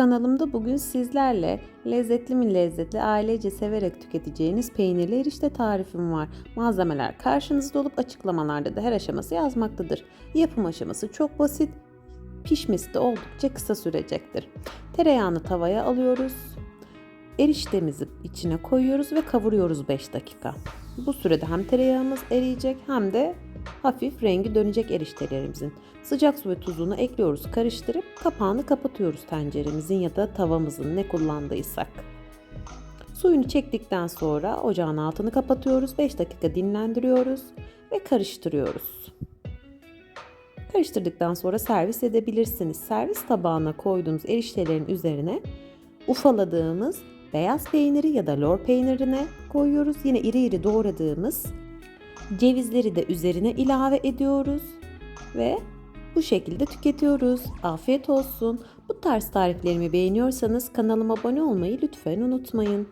Kanalımda bugün sizlerle lezzetli mi lezzetli ailece severek tüketeceğiniz peynirli erişte tarifim var. Malzemeler karşınızda olup açıklamalarda da her aşaması yazmaktadır. Yapım aşaması çok basit, pişmesi de oldukça kısa sürecektir. Tereyağını tavaya alıyoruz. Eriştemizi içine koyuyoruz ve kavuruyoruz 5 dakika. Bu sürede hem tereyağımız eriyecek hem de hafif rengi dönecek eriştelerimizin. Sıcak su ve tuzunu ekliyoruz, karıştırıp kapağını kapatıyoruz tenceremizin ya da tavamızın ne kullandıysak. Suyunu çektikten sonra ocağın altını kapatıyoruz, 5 dakika dinlendiriyoruz ve karıştırıyoruz. Karıştırdıktan sonra servis edebilirsiniz. Servis tabağına koyduğunuz eriştelerin üzerine ufaladığımız beyaz peyniri ya da lor peynirini koyuyoruz. Yine iri iri doğradığımız cevizleri de üzerine ilave ediyoruz ve bu şekilde tüketiyoruz. Afiyet olsun. Bu tarz tariflerimi beğeniyorsanız kanalıma abone olmayı lütfen unutmayın.